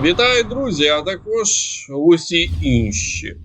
Вітаю, друзі, а також усі інші.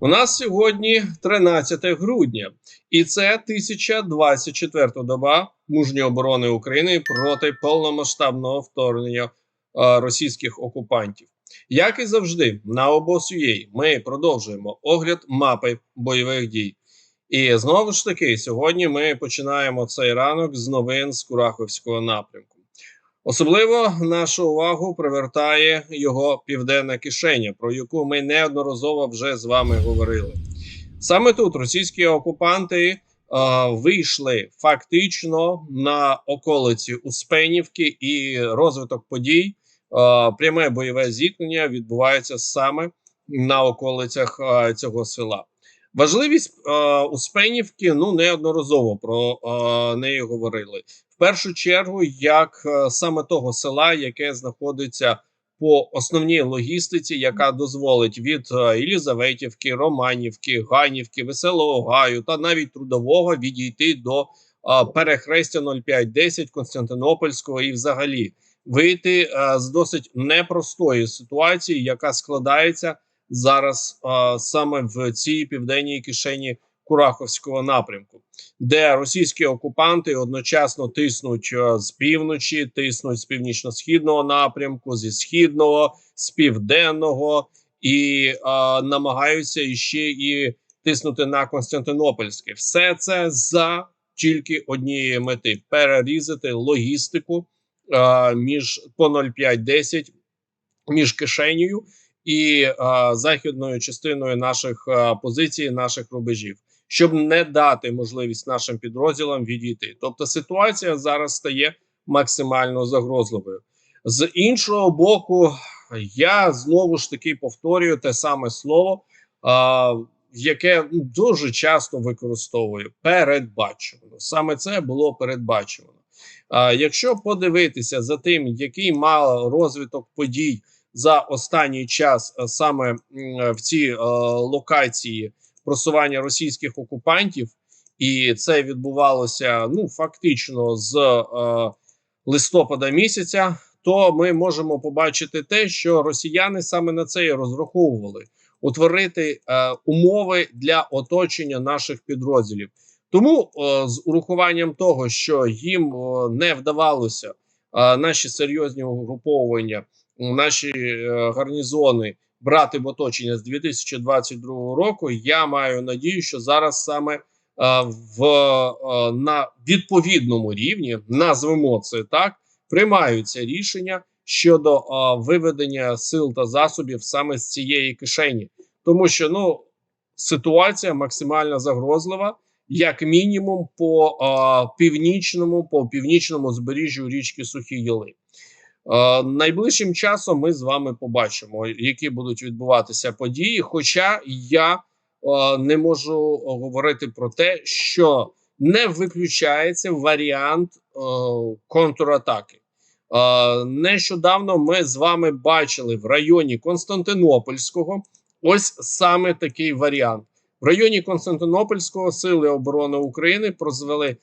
У нас сьогодні 13 грудня, і це 1024 доба мужньої оборони України проти повномасштабного вторгнення е, російських окупантів. Як і завжди, на обосуєй ми продовжуємо огляд мапи бойових дій. І знову ж таки, сьогодні ми починаємо цей ранок з новин з Кураховського напрямку. Особливо нашу увагу привертає його південна кишеня, про яку ми неодноразово вже з вами говорили. Саме тут російські окупанти е, вийшли фактично на околиці Успенівки, і розвиток подій, е, пряме бойове зіткнення відбувається саме на околицях е, цього села. Важливість е, Успенівки ну неодноразово про е, неї говорили першу чергу, як е, саме того села, яке знаходиться по основній логістиці, яка дозволить від е, Єлізаветівки, Романівки, Ганівки, Веселого Гаю та навіть трудового відійти до е, перехрестя 0510 Константинопольського і взагалі вийти з досить непростої ситуації, яка складається зараз саме в цій південній кишені Кураховського напрямку, де російські окупанти одночасно тиснуть е, з півночі, тиснуть з північно-східного напрямку, зі східного, з південного і е, намагаються іще і тиснути на Константинопольське. Все це за тільки однієї мети: перерізати логістику е, між по 0,5-10 між кишенею і е, західною частиною наших е, позицій, наших рубежів щоб не дати можливість нашим підрозділам відійти. Тобто ситуація зараз стає максимально загрозливою. З іншого боку, я знову ж таки повторюю те саме слово, а, яке ну, дуже часто використовую передбачувано. Саме це було передбачувано. А, Якщо подивитися за тим, який мав розвиток подій за останній час саме в цій локації просування російських окупантів, і це відбувалося ну фактично з е, листопада місяця. То ми можемо побачити те, що росіяни саме на це і розраховували утворити е, умови для оточення наших підрозділів. Тому е, з урахуванням того, що їм е, не вдавалося е, наші серйозні угруповування, наші е, гарнізони брати в оточення з 2022 року. Я маю надію, що зараз саме е, в е, на відповідному рівні назвемо це так, приймаються рішення щодо е, виведення сил та засобів саме з цієї кишені, тому що ну ситуація максимально загрозлива. Як мінімум, по а, північному, по північному збережжю річки Сухі Єли. Е, найближчим часом ми з вами побачимо, які будуть відбуватися події. Хоча я е, не можу говорити про те, що не виключається варіант е, контратаки. Нещодавно ми з вами бачили в районі Константинопольського ось саме такий варіант. В районі Константинопольського сили оборони України прозвели е,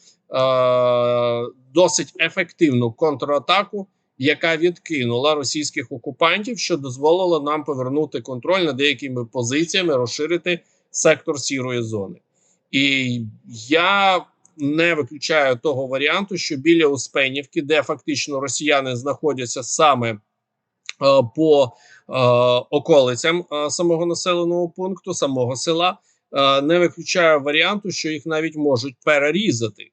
досить ефективну контратаку яка відкинула російських окупантів, що дозволило нам повернути контроль над деякими позиціями, розширити сектор сірої зони. І я не виключаю того варіанту, що біля Успенівки, де фактично росіяни знаходяться саме е, по е, околицям е, самого населеного пункту, самого села, е, не виключаю варіанту, що їх навіть можуть перерізати.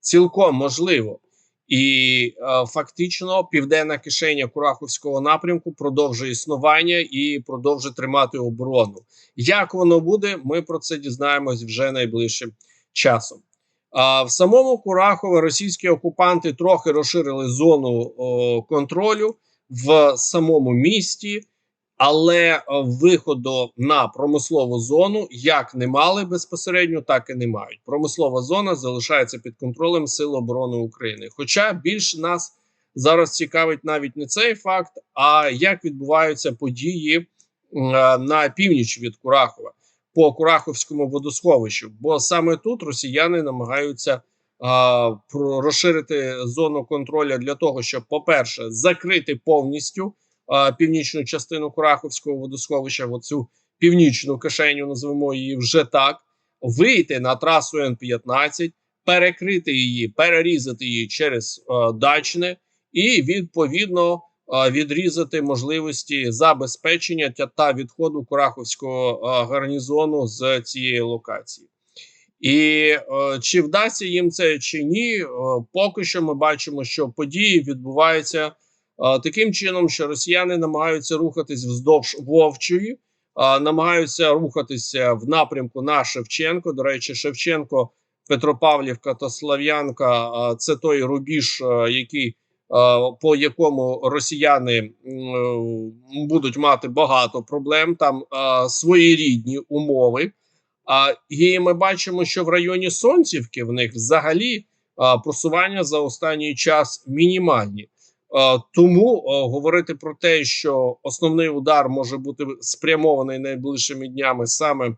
Цілком можливо. І е, фактично південна кишеня Кураховського напрямку продовжує існування і продовжує тримати оборону. Як воно буде, ми про це дізнаємось вже найближчим часом. А в самому Курахове російські окупанти трохи розширили зону о, контролю в самому місті але е, виходу на промислову зону як не мали безпосередньо, так і не мають. Промислова зона залишається під контролем Сил оборони України. Хоча більш нас зараз цікавить навіть не цей факт, а як відбуваються події е, на північ від Курахова по Кураховському водосховищу. Бо саме тут росіяни намагаються. Розширити зону контролю для того, щоб, по перше, закрити повністю а, північну частину Кураховського водосховища, оцю північну кишеню, назвемо її вже так, вийти на трасу Н-15, перекрити її, перерізати її через Дачне і відповідно відрізати можливості забезпечення та- відходу Кураховського гарнізону з цієї локації. І е, чи вдасться їм це чи ні, е, поки що ми бачимо, що події відбуваються е, таким чином, що росіяни намагаються рухатись вздовж Вовчої, намагаються рухатися в напрямку на Шевченко. До речі, Шевченко, Петропавлівка та Слав'янка це той рубіж, який. По якому росіяни будуть мати багато проблем, там своєрідні умови. А, і ми бачимо, що в районі Сонцівки в них взагалі просування за останній час мінімальні. А, тому говорити про те, що основний удар може бути спрямований найближчими днями саме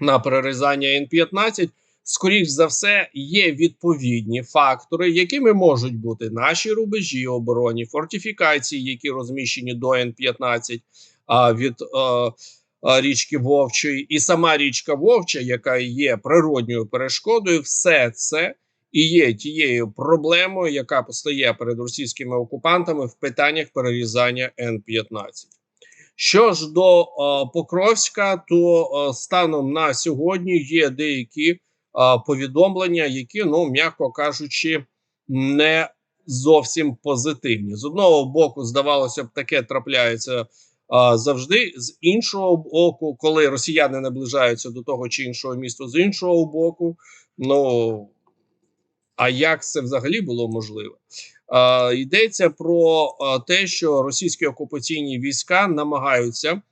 на перерізання Н-15, скоріш за все, є відповідні фактори, якими можуть бути наші рубежі обороні, фортифікації, які розміщені до Н-15 від. А, а, річки Вовчої, і сама річка Вовча, яка є природньою перешкодою, все це і є тією проблемою, яка постає перед російськими окупантами в питаннях перерізання Н-15. Що ж до е, Покровська, то е, станом на сьогодні є деякі е, повідомлення, які, ну м'яко кажучи, не зовсім позитивні. З одного боку, здавалося б, таке трапляється а, завжди з іншого боку, коли росіяни наближаються до того чи іншого міста, з іншого боку, ну а як це взагалі було можливо? А, йдеться про те, що російські окупаційні війська намагаються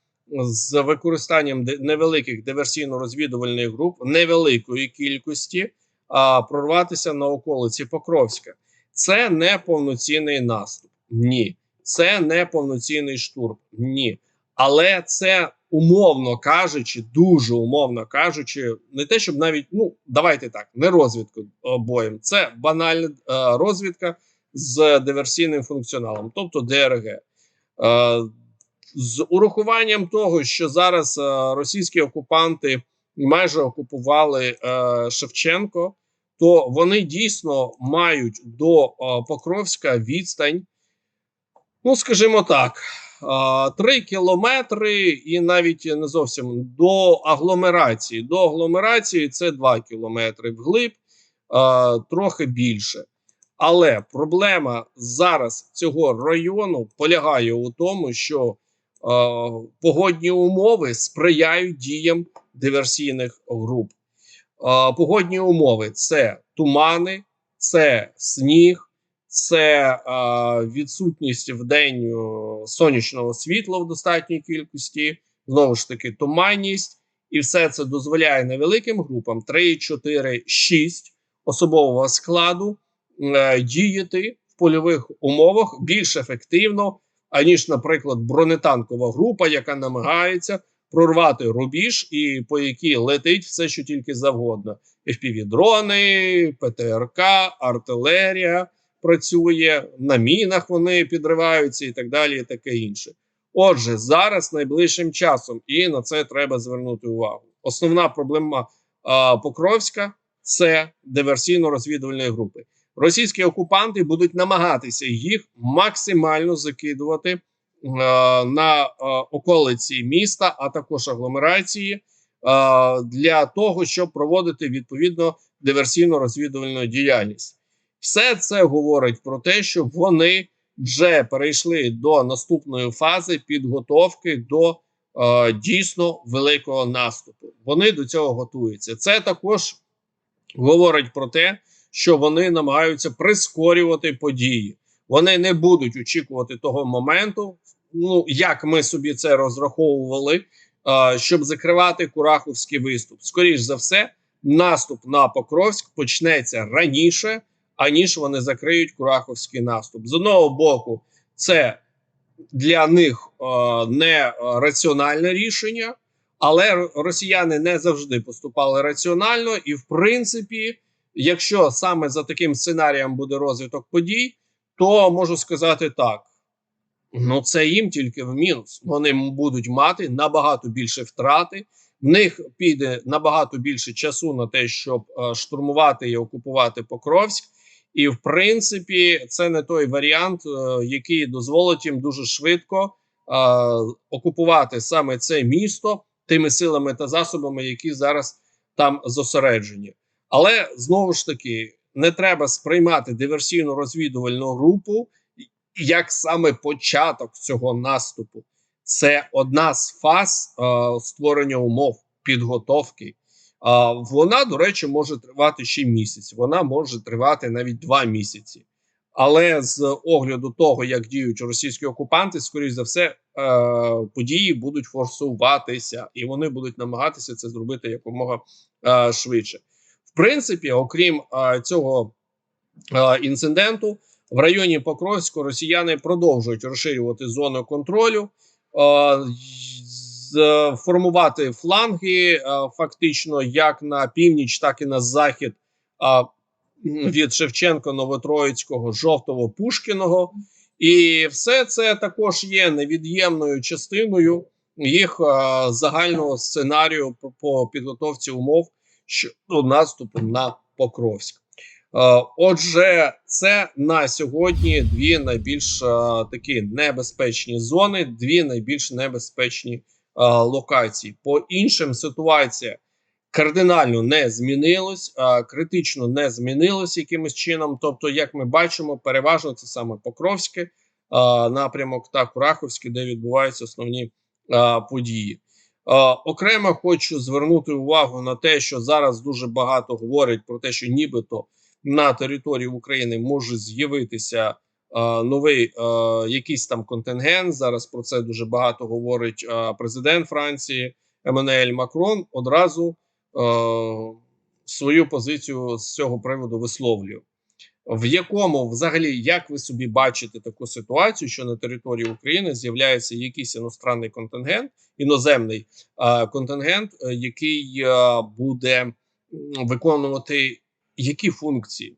з використанням невеликих диверсійно-розвідувальних груп невеликої кількості а, прорватися на околиці Покровська. Це не повноцінний наступ. Ні. Це не повноцінний штурм. Ні. Але це умовно кажучи, дуже умовно кажучи, не те, щоб навіть ну давайте так, не розвідку е, боєм. Це банальна е, розвідка з диверсійним функціоналом, тобто ДРГ. Е, з урахуванням того, що зараз російські окупанти майже окупували Шевченко, то вони дійсно мають до Покровська відстань ну скажімо так, а, три кілометри, і навіть не зовсім до агломерації. До агломерації це два кілометри вглиб, трохи більше. Але проблема зараз цього району полягає у тому, що погодні умови сприяють діям диверсійних груп. Погодні умови це тумани, це сніг, це відсутність в день сонячного світла в достатній кількості, знову ж таки, туманність, і все це дозволяє невеликим групам 3, 4, 6 особового складу е, діяти в польових умовах більш ефективно, аніж, наприклад, бронетанкова група, яка намагається прорвати рубіж, і по якій летить все, що тільки завгодно: FPV-дрони, ПТРК, артилерія працює, на мінах вони підриваються і так далі, і таке інше. Отже, зараз найближчим часом, і на це треба звернути увагу. Основна проблема а, Покровська це диверсійно-розвідувальні групи. Російські окупанти будуть намагатися їх максимально закидувати е, на е, околиці міста, а також агломерації, е, для того, щоб проводити відповідно диверсійно-розвідувальну діяльність. Все це говорить про те, що вони вже перейшли до наступної фази підготовки до е, дійсно великого наступу. Вони до цього готуються. Це також говорить про те, що вони намагаються прискорювати події. Вони не будуть очікувати того моменту, ну як ми собі це розраховували, е, щоб закривати Кураховський виступ. Скоріш за все, наступ на Покровськ почнеться раніше аніж вони закриють Кураховський наступ. З одного боку, це для них е, не раціональне рішення, але росіяни не завжди поступали раціонально, і в принципі, якщо саме за таким сценарієм буде розвиток подій, то можу сказати так: Ну це їм тільки в мінус. Вони будуть мати набагато більше втрати. В них піде набагато більше часу на те, щоб е, штурмувати і окупувати Покровськ. І в принципі, це не той варіант, е, який дозволить їм дуже швидко е, окупувати саме це місто тими силами та засобами, які зараз там зосереджені. Але знову ж таки не треба сприймати диверсійну розвідувальну групу як саме початок цього наступу. Це одна з фаз е, створення умов підготовки. Вона, до речі, може тривати ще місяць. Вона може тривати навіть два місяці. Але з огляду того, як діють російські окупанти, скоріш за все, е, події будуть форсуватися, і вони будуть намагатися це зробити якомога е, швидше. В принципі, окрім е, цього інциденту, в районі Покровську росіяни продовжують розширювати зону контролю, формувати фланги, е, фактично як на північ, так і на захід е, від Шевченко, Новотроїцького, Жовтого, Пушкіного. І все це також є невід'ємною частиною їх е, загального сценарію по, підготовці умов щодо наступу на Покровськ. Е, Отже, це на сьогодні дві найбільш е, такі небезпечні зони, дві найбільш небезпечні е, локації. По іншим ситуація кардинально не змінилась, е, критично не змінилась якимось чином. Тобто, як ми бачимо, переважно це саме Покровське е, напрямок та Кураховське, де відбуваються основні події. Окремо хочу звернути увагу на те, що зараз дуже багато говорять про те, що нібито на території України може з'явитися новий е, якийсь там контингент. Зараз про це дуже багато говорить е, президент Франції Еммануель Макрон. Одразу е, свою позицію з цього приводу висловлює. В якому взагалі як ви собі бачите таку ситуацію, що на території України з'являється якийсь іностранний контингент, іноземний е, контингент, е, який е, буде виконувати які функції?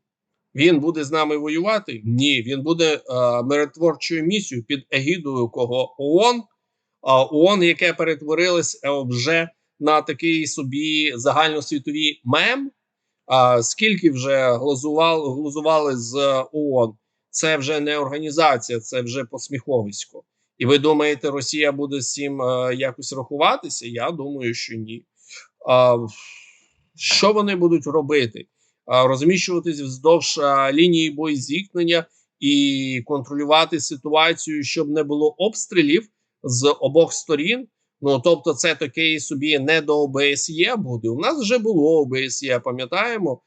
Він буде з нами воювати? Ні, він буде е, миротворчою місією під егідою кого ООН, а ООН, яке перетворилось е, вже на такий собі загальносвітовий мем. А скільки вже глузували, глузували з ООН? Це вже не організація, це вже посміховисько. І ви думаєте, Росія буде з цим е, якось рахуватися? Я думаю, що ні. А, що вони будуть робити? Розміщуватись вздовж лінії боєзіткнення і контролювати ситуацію, щоб не було обстрілів з обох сторін. Ну тобто, це такий собі не до ОБСЄ буде. У нас вже було ОБСЄ, пам'ятаємо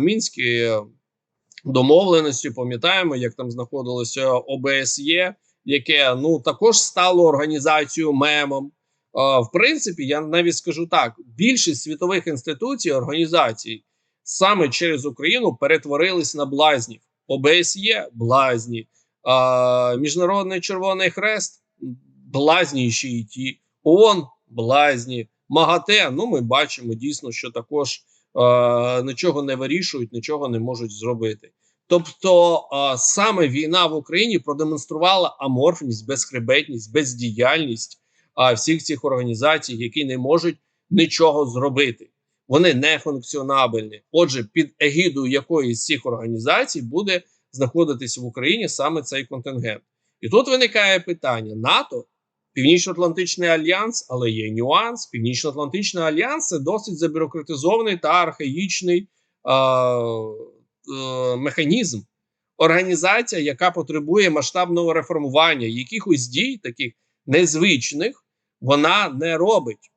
мінські домовленості. Пам'ятаємо, як там знаходилося ОБСЄ, яке ну також стало організацією мемом. В принципі, я навіть скажу так: більшість світових інституцій організацій саме через Україну перетворились на блазнів. ОБСЄ блазні, а, Міжнародний Червоний Хрест блазні ще й ті, ООН блазні, МАГАТЕ. Ну, ми бачимо дійсно, що також е, нічого не вирішують, нічого не можуть зробити. Тобто, е, саме війна в Україні продемонструвала аморфність, безхребетність, бездіяльність е, всіх цих організацій, які не можуть нічого зробити. Вони не функціонабельні. Отже, під егідою якоїсь з цих організацій буде знаходитись в Україні саме цей контингент. І тут виникає питання: НАТО, Північно-Атлантичний альянс, але є нюанс. Північно-Атлантичний альянс це досить забюрократизований та архаїчний е, е, механізм. Організація, яка потребує масштабного реформування, якихось дій, таких незвичних, вона не робить.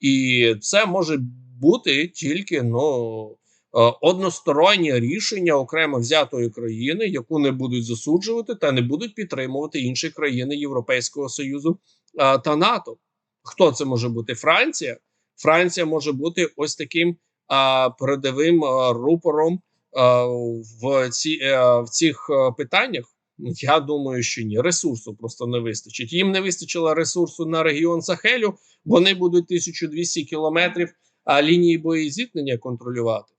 І це може бути тільки ну, е, одностороннє рішення окремо взятої країни, яку не будуть засуджувати та не будуть підтримувати інші країни Європейського Союзу е, та НАТО. Хто це може бути? Франція. Франція може бути ось таким а, передовим а, рупором а, в, ці, а, в цих питаннях. Я думаю, що ні. Ресурсу просто не вистачить. Їм не вистачило ресурсу на регіон Сахелю. Вони будуть 1200 кілометрів а, лінії боєзіткнення контролювати.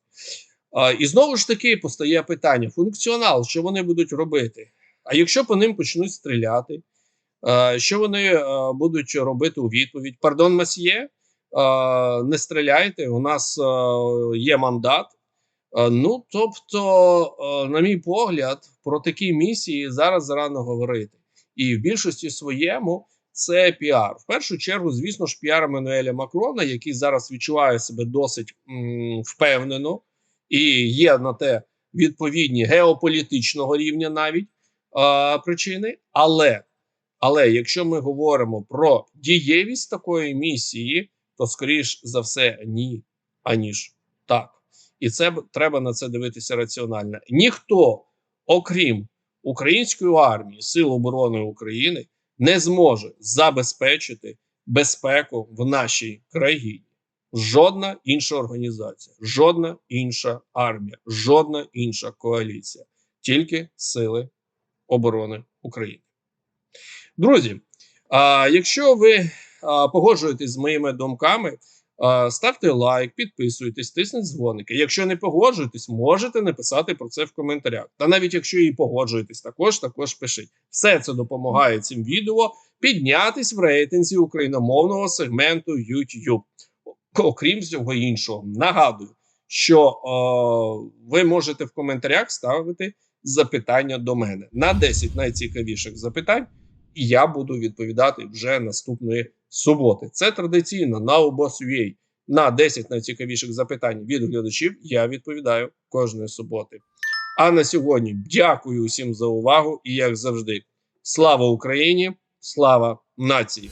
І знову ж таки постає питання: функціонал, що вони будуть робити? А якщо по ним почнуть стріляти, що вони будуть робити у відповідь? Пардон, месьє, е, не стріляйте. У нас є мандат. Ну, тобто, на мій погляд, про такі місії зараз зарано говорити. І в більшості своєму це піар. В першу чергу, звісно ж, піар Еммануеля Макрона, який зараз відчуває себе досить м, впевнено, і є на те відповідні геополітичного рівня навіть е, причини. Але, але якщо ми говоримо про дієвість такої місії, то скоріш за все ні, аніж так. І це треба на це дивитися раціонально. Ніхто, окрім української армії, Сил оборони України, не зможе забезпечити безпеку в нашій країні. Жодна інша організація, жодна інша армія, жодна інша коаліція, тільки Сили оборони України. Друзі, а, якщо ви погоджуєтесь з моїми думками, ставте лайк, підписуйтесь, тисніть дзвоники. Якщо не погоджуєтесь, можете написати про це в коментарях. Та навіть якщо і погоджуєтесь, також також пишіть. Все це допомагає цим відео піднятись в рейтинзі україномовного сегменту YouTube. Окрім всього іншого, нагадую, що е, ви можете в коментарях ставити запитання до мене на 10 найцікавіших запитань, і я буду відповідати вже наступної суботи. Це традиційно на обос.ua. На 10 найцікавіших запитань від глядачів я відповідаю кожної суботи. А на сьогодні дякую усім за увагу і як завжди, слава Україні, слава нації!